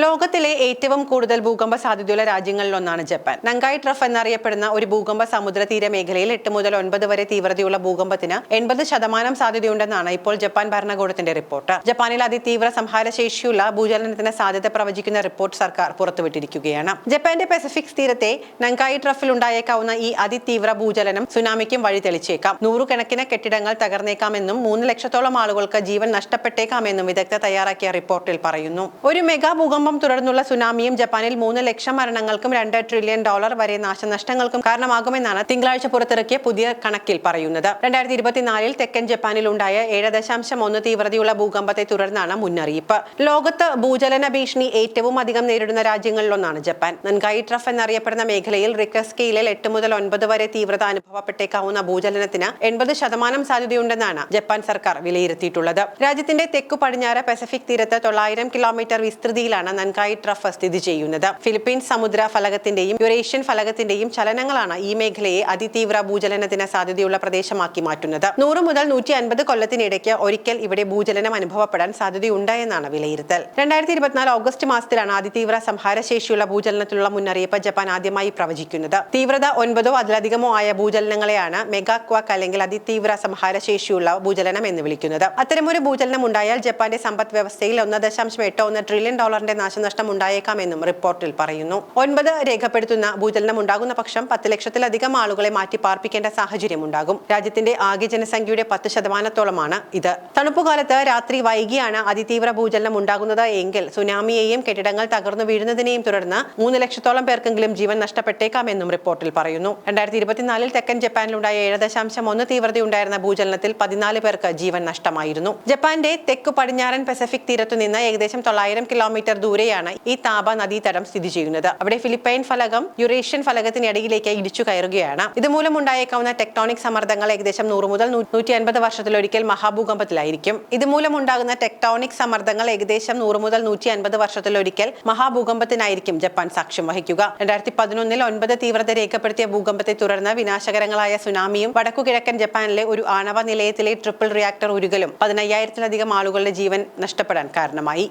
ലോകത്തിലെ ഏറ്റവും കൂടുതൽ ഭൂകമ്പ സാധ്യതയുള്ള രാജ്യങ്ങളിലൊന്നാണ് ജപ്പാൻ. നങ്കായി ട്രഫ് എന്നറിയപ്പെടുന്ന ഒരു ഭൂകമ്പ സമുദ്ര തീര മേഖലയിൽ എട്ട് മുതൽ ഒൻപത് വരെ തീവ്രതയുള്ള ഭൂകമ്പത്തിന് എൺപത് ശതമാനം സാധ്യതയുണ്ടെന്നാണ് ഇപ്പോൾ ജപ്പാൻ ഭരണകൂടത്തിന്റെ റിപ്പോർട്ട്. ജപ്പാനിൽ അതിതീവ്ര സംഹാരശേഷിയുള്ള ഭൂചലനത്തിന് സാധ്യത പ്രവചിക്കുന്ന റിപ്പോർട്ട് സർക്കാർ പുറത്തുവിട്ടിരിക്കുകയാണ്. ജപ്പാന്റെ പസഫിക് തീരത്തെ നങ്കായി ട്രഫിൽ ഉണ്ടായേക്കാവുന്ന ഈ അതിതീവ്ര ഭൂചലനം സുനാമിക്കും വഴി തെളിച്ചേക്കാം. നൂറുകണക്കിന് കെട്ടിടങ്ങൾ തകർന്നേക്കാമെന്നും മൂന്ന് ലക്ഷത്തോളം ആളുകൾക്ക് ജീവൻ നഷ്ടപ്പെട്ടേക്കാമെന്നും വിദഗ്ധ തയ്യാറാക്കിയ റിപ്പോർട്ടിൽ പറയുന്നു. ഒരു മെഗാ ഭൂകമ്പം തുടർന്നുള്ള സുനാമിയും ജപ്പാനിൽ മൂന്ന് ലക്ഷം മരണങ്ങൾക്കും രണ്ട് ട്രില്യൺ ഡോളർ വരെ നാശനഷ്ടങ്ങൾക്കും കാരണമാകുമെന്നാണ് തിങ്കളാഴ്ച പുറത്തിറക്കിയ പുതിയ കണക്കിൽ പറയുന്നത്. രണ്ടായിരത്തി ഇരുപത്തിനാലിൽ തെക്കൻ ജപ്പാനിൽ ഉണ്ടായ ഏഴ് ദശാംശം ഒന്ന് തീവ്രതയുള്ള ഭൂകമ്പത്തെ തുടർന്നാണ് മുന്നറിയിപ്പ്. ലോകത്ത് ഭൂചലന ഭീഷണി ഏറ്റവും അധികം നേരിടുന്ന രാജ്യങ്ങളിലൊന്നാണ് ജപ്പാൻ. നൻകായി ട്രഫ് എന്നറിയപ്പെടുന്ന മേഖലയിൽ റിക്കർ സ്കെയിലിൽ എട്ട് മുതൽ ഒൻപത് വരെ തീവ്രത അനുഭവപ്പെട്ടേക്കാവുന്ന ഭൂചലനത്തിന് എൺപത് ശതമാനം സാധ്യതയുണ്ടെന്നാണ് ജപ്പാൻ സർക്കാർ വിലയിരുത്തിയിട്ടുള്ളത്. രാജ്യത്തിന്റെ തെക്കു പടിഞ്ഞാറ് പസഫിക് തീരത്ത് തൊള്ളായിരം കിലോമീറ്റർ വിസ്തൃതിയിലാണ് നൻകായി ട്രഫ് സ്ഥിതി ചെയ്യുന്നത്. ഫിലിപ്പീൻസ് സമുദ്ര ഫലകത്തിന്റെയും യുറേഷ്യൻ ഫലകത്തിന്റെയും ചലനങ്ങളാണ് ഈ മേഖലയെ അതിതീവ്ര ഭൂചലനത്തിന് സാധ്യതയുള്ള പ്രദേശമാക്കി മാറ്റുന്നത്. നൂറ് മുതൽ നൂറ്റി അൻപത് കൊല്ലത്തിനിടയ്ക്ക് ഒരിക്കൽ ഇവിടെ ഭൂചലനം അനുഭവപ്പെടാൻ സാധ്യതയുണ്ട് എന്നാണ് വിലയിരുത്തൽ. രണ്ടായിരത്തി ഇരുപത്തിനാല് ഓഗസ്റ്റ് മാസത്തിലാണ് അതിതീവ്ര സംഹാരശേഷിയുള്ള ഭൂചലനത്തിലുള്ള മുന്നറിയിപ്പ് ജപ്പാൻ ആദ്യമായി പ്രവചിക്കുന്നത്. തീവ്രത ഒൻപതോ അതിലധികമോ ആയ ഭൂചലനങ്ങളെയാണ് മെഗാ ക്വാക്ക് അല്ലെങ്കിൽ അതിതീവ്ര സംഹാരശേഷിയുള്ള ഭൂചലനം എന്ന് വിളിക്കുന്നത്. അത്തരമൊരു ഭൂചലനം ഉണ്ടായാൽ ജപ്പാന്റെ സമ്പദ് വ്യവസ്ഥയിൽ ഒന്ന് ദശാംശം എട്ട് ഒന്ന് ട്രില്യൺ ഡോളറിന്റെ നാശനഷ്ടം ഉണ്ടായേക്കാമെന്നും റിപ്പോർട്ടിൽ പറയുന്നു. ഒൻപത് രേഖപ്പെടുത്തുന്ന ഭൂചലനം ഉണ്ടാകുന്ന പക്ഷം പത്ത് ലക്ഷത്തിലധികം ആളുകളെ മാറ്റി പാർപ്പിക്കേണ്ട സാഹചര്യം ഉണ്ടാകും രാജ്യത്തിന്റെ ആകെ ജനസംഖ്യയുടെ പത്ത് ശതമാനത്തോളമാണ് ഇത്. തണുപ്പുകാലത്ത് രാത്രി വൈകിയാണ് അതിതീവ്ര ഭൂചലനം ഉണ്ടാകുന്നത് എങ്കിൽ സുനാമിയെയും കെട്ടിടങ്ങൾ തകർന്നു വീഴുന്നതിനെയും തുടർന്ന് മൂന്ന് ലക്ഷത്തോളം പേർക്കെങ്കിലും ജീവൻ നഷ്ടപ്പെട്ടേക്കാമെന്നും റിപ്പോർട്ടിൽ പറയുന്നു. രണ്ടായിരത്തി ഇരുപത്തിനാലിൽ തെക്കൻ ജപ്പാനിലുണ്ടായ ഏഴ് ദശാംശം ഒന്ന് തീവ്രതയുണ്ടായിരുന്ന ഭൂചലനത്തിൽ പതിനാല് പേർക്ക് ജീവൻ നഷ്ടമായിരുന്നു. ജപ്പാന്റെ തെക്കു പടിഞ്ഞാറൻ പസഫിക് തീരത്തു നിന്ന് ഏകദേശം തൊള്ളായിരം കിലോമീറ്റർ ദൂരെയാണ് ഈ താപ നദീതടം സ്ഥിതി ചെയ്യുന്നത്. അവിടെ ഫിലിപ്പൈൻ ഫലകം യുറേഷ്യൻ ഫലകത്തിനിടയിലേക്ക് ഇടിച്ചു കയറുകയാണ്. ഇതുമൂലം ഉണ്ടായേക്കാവുന്ന ടെക്ടോണിക് സമ്മർദ്ദങ്ങൾ ഏകദേശം നൂറ് മുതൽ നൂറ്റി അൻപത് വർഷത്തിലൊരിക്കൽ മഹാഭൂകമ്പത്തിലായിരിക്കും. ഇതുമൂലം ഉണ്ടാകുന്ന ടെക്ടോണിക് സമ്മർദ്ദങ്ങൾ ഏകദേശം നൂറ് മുതൽ നൂറ്റി അൻപത് വർഷത്തിലൊരിക്കൽ മഹാഭൂകമ്പത്തിനായിരിക്കും ജപ്പാൻ സാക്ഷ്യം വഹിക്കുക. രണ്ടായിരത്തി പതിനൊന്നിൽ ഒൻപത് തീവ്രത രേഖപ്പെടുത്തിയ ഭൂകമ്പത്തെ തുടർന്ന് വിനാശകരങ്ങളായ സുനാമിയും വടക്കുകിഴക്കൻ ജപ്പാനിലെ ഒരു ആണവ നിലയത്തിലെ ട്രിപ്പിൾ റിയാക്ടർ ഉരുകലും പതിനയ്യായിരത്തിലധികം ആളുകളുടെ ജീവൻ നഷ്ടപ്പെടാൻ കാരണമായി.